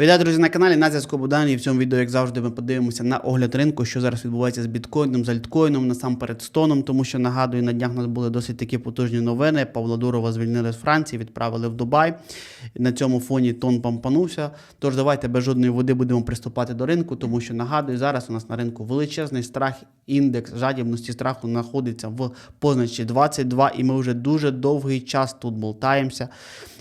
Вітаю, друзі, на каналі на зв'язку Богдан, і в цьому відео, як завжди, ми подивимося на огляд ринку, що зараз відбувається з біткоїном, з альткоїном, насамперед з тоном, тому що нагадую, на днях у нас були досить такі потужні новини. Павла Дурова звільнили з Франції, відправили в Дубай. На цьому фоні тон помпанувся. Тож давайте без жодної води будемо приступати до ринку, тому що нагадую, зараз у нас на ринку величезний страх, індекс жадібності страху знаходиться в позначці 22, і ми вже дуже довгий час тут болтаємося.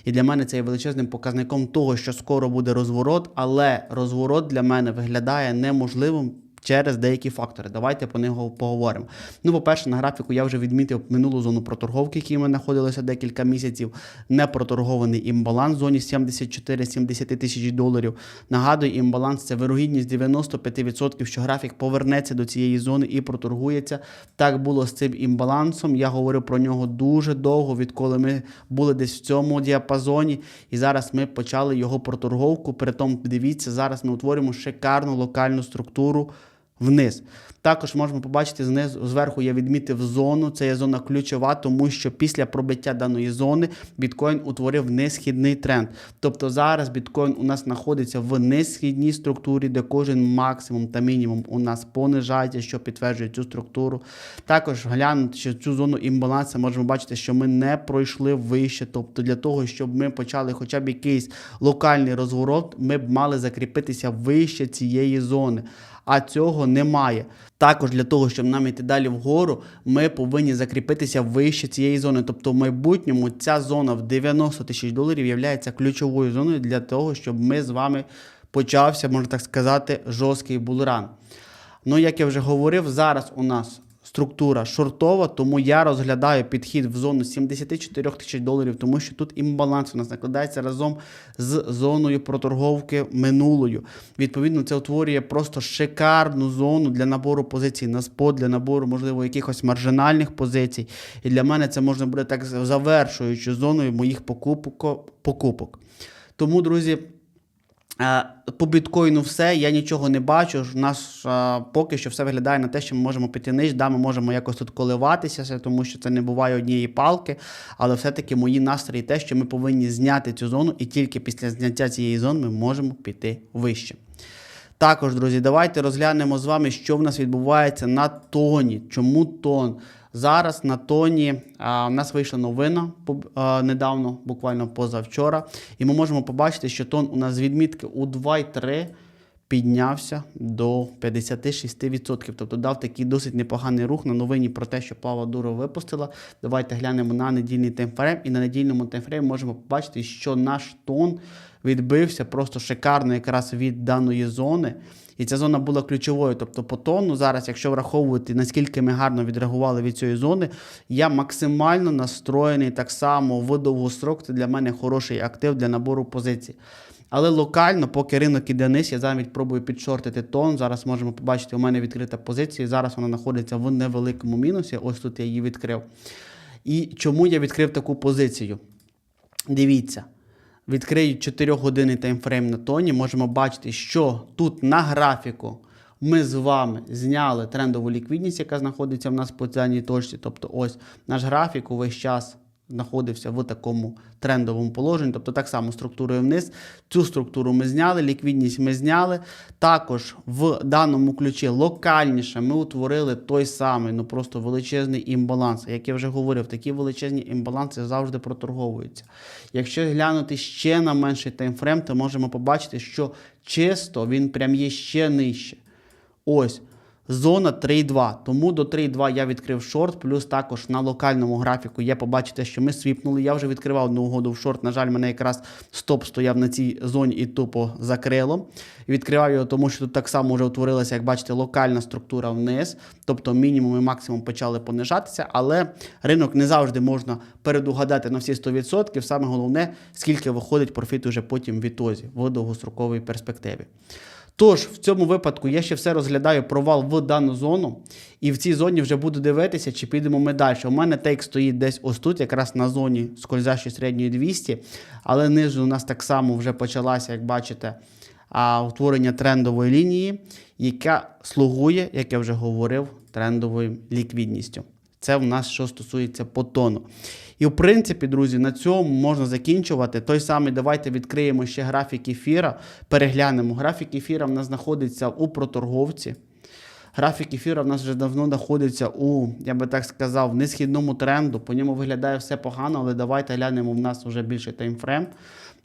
І для мене це є величезним показником того, що скоро буде розворот, але розворот для мене виглядає неможливим. Через деякі фактори. Давайте по них поговоримо. Ну, по-перше, на графіку я вже відмітив минулу зону проторговки, в якій ми знаходилися декілька місяців. Непроторгований імбаланс в зоні 74-70 тисяч доларів. Нагадую, імбаланс це вирогідність 95%, що графік повернеться до цієї зони і проторгується. Так було з цим імбалансом. Я говорив про нього дуже довго, відколи ми були десь в цьому діапазоні. І зараз ми почали його проторговку. Притом, дивіться, зараз ми утворюємо шикарну локальну структуру вниз. Також можемо побачити знизу зверху я відмітив зону. Це є зона ключова, тому що після пробиття даної зони біткоін утворив несхідний тренд. Тобто зараз біткоін у нас знаходиться в несхідній структурі, де кожен максимум та мінімум у нас понижається, що підтверджує цю структуру. Також глянути цю зону імбалансу, можемо бачити, що ми не пройшли вище. Тобто для того, щоб ми почали хоча б якийсь локальний розворот, ми б мали закріпитися вище цієї зони а цього немає. Також для того, щоб нам йти далі вгору, ми повинні закріпитися вище цієї зони. Тобто, в майбутньому ця зона в 90 тисяч доларів є ключовою зоною для того, щоб ми з вами почався, можна так сказати, жорсткий булран. Ну, як я вже говорив, зараз у нас структура шортова, тому я розглядаю підхід в зону 74 тисяч доларів, тому що тут імбаланс у нас накладається разом з зоною проторговки минулою. Відповідно, це утворює просто шикарну зону для набору позицій на спот, для набору, можливо, якихось маржинальних позицій. І для мене це можна буде так завершуючи зоною моїх покупок. Тому, друзі. По біткоїну все, я нічого не бачу. У нас а, поки що все виглядає на те, що ми можемо піти ниж, да, ми можемо якось тут коливатися, тому що це не буває однієї палки. Але все-таки мої настрої те, що ми повинні зняти цю зону, і тільки після зняття цієї зони ми можемо піти вище. Також, друзі, давайте розглянемо з вами, що в нас відбувається на тоні. Чому тон? Зараз на тоні а, у нас вийшла новина а, недавно, буквально позавчора, і ми можемо побачити, що тон у нас з відмітки у 2,3 піднявся до 56%. Тобто дав такий досить непоганий рух на новині про те, що Пава Дуро випустила. Давайте глянемо на недільний таймфрейм. І на недільному таймфреймі можемо побачити, що наш тон відбився просто шикарно якраз від даної зони. І ця зона була ключовою. Тобто, по тону зараз, якщо враховувати, наскільки ми гарно відреагували від цієї зони, я максимально настроєний так само в довгострок. Це для мене хороший актив для набору позицій. Але локально, поки ринок іде низ, я замість пробую підшортити тон. Зараз можемо побачити, у мене відкрита позиція. Зараз вона знаходиться в невеликому мінусі. Ось тут я її відкрив. І чому я відкрив таку позицію? Дивіться. Відкрию 4 години таймфрейм на тоні, можемо бачити, що тут на графіку ми з вами зняли трендову ліквідність, яка знаходиться в нас по цій точці. Тобто, ось наш графік увесь час знаходився в такому трендовому положенні, тобто так само структурою вниз. Цю структуру ми зняли, ліквідність ми зняли. Також в даному ключі локальніше ми утворили той самий, ну просто величезний імбаланс. Як я вже говорив, такі величезні імбаланси завжди проторговуються. Якщо глянути ще на менший таймфрейм, то можемо побачити, що чисто він прям є ще нижче. Ось. Зона 3,2. Тому до 3,2 я відкрив шорт, плюс також на локальному графіку є побачите, що ми свіпнули. Я вже відкривав одну угоду в шорт. На жаль, мене якраз стоп стояв на цій зоні і тупо закрило. Відкривав його, тому що тут так само вже утворилася, як бачите, локальна структура вниз. Тобто мінімум і максимум почали понижатися, але ринок не завжди можна передугадати на всі 100%. Саме головне, скільки виходить профіт уже потім в ітозі в довгостроковій перспективі. Тож, в цьому випадку я ще все розглядаю провал в дану зону, і в цій зоні вже буду дивитися, чи підемо ми далі. У мене тейк стоїть десь ось тут, якраз на зоні скользящої середньої 200, але нижче у нас так само вже почалася, як бачите, утворення трендової лінії, яка слугує, як я вже говорив, трендовою ліквідністю. Це в нас що стосується по тону. І в принципі, друзі, на цьому можна закінчувати. Той самий, давайте відкриємо ще графік ефіра, переглянемо. Графік ефіра в нас знаходиться у проторговці. Графік ефіра в нас вже давно знаходиться у, я би так сказав, несхідному тренду. По ньому виглядає все погано, але давайте глянемо в нас вже більше таймфрейм.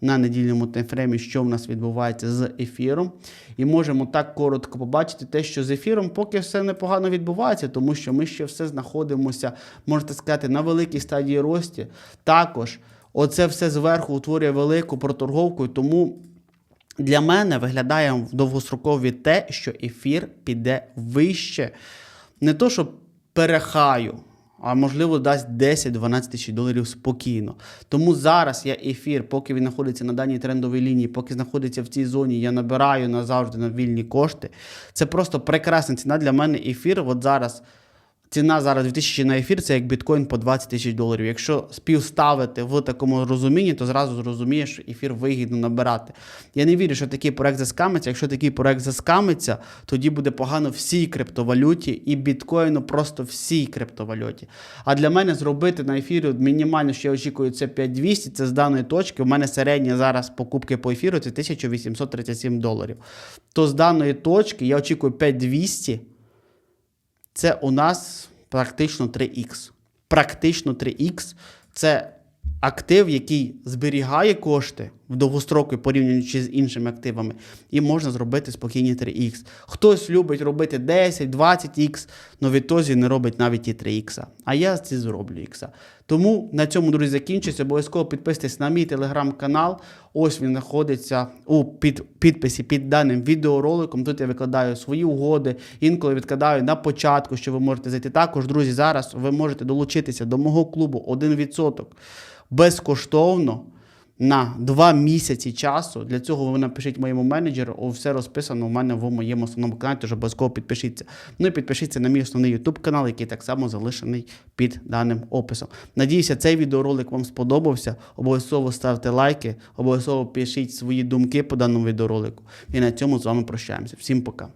На недільному таймфреймі, що в нас відбувається з ефіром. І можемо так коротко побачити те, що з ефіром поки все непогано відбувається, тому що ми ще все знаходимося, можете сказати, на великій стадії рості. Також оце все зверху утворює велику проторговку, тому для мене виглядає в довгострокові те, що ефір піде вище. Не то, що перехаю, а можливо дасть 10-12 тисяч доларів спокійно. Тому зараз я ефір, поки він знаходиться на даній трендовій лінії, поки знаходиться в цій зоні, я набираю назавжди на вільні кошти. Це просто прекрасна ціна для мене. Ефір. От зараз ціна зараз 2000 на ефір, це як біткоін по 20 тисяч доларів. Якщо співставити в такому розумінні, то зразу зрозумієш, що ефір вигідно набирати. Я не вірю, що такий проект заскамиться. Якщо такий проект заскамиться, тоді буде погано всій криптовалюті і біткоїну просто всій криптовалюті. А для мене зробити на ефірі мінімально, що я очікую, це 5200, це з даної точки. У мене середня зараз покупки по ефіру це 1837 доларів. То з даної точки я очікую 5200 це у нас практично 3х. Практично 3х це актив, який зберігає кошти в довгостроку порівнюючи з іншими активами, і можна зробити спокійні 3х. Хтось любить робити 10, 20х, але відтоді не робить навіть і 3х. А я ці зроблю ікса. Тому на цьому, друзі, закінчується. Обов'язково підписуйтесь на мій телеграм-канал. Ось він знаходиться у під, підписі під даним відеороликом. Тут я викладаю свої угоди, інколи відкладаю на початку, що ви можете зайти. Також, друзі, зараз ви можете долучитися до мого клубу 1% безкоштовно на 2 місяці часу. Для цього ви напишіть моєму менеджеру, О, все розписано у мене в моєму основному каналі, тож обов'язково підпишіться. Ну і підпишіться на мій основний YouTube канал, який так само залишений під даним описом. Надіюся, цей відеоролик вам сподобався. Обов'язково ставте лайки, обов'язково пишіть свої думки по даному відеоролику. І на цьому з вами прощаємося. Всім пока.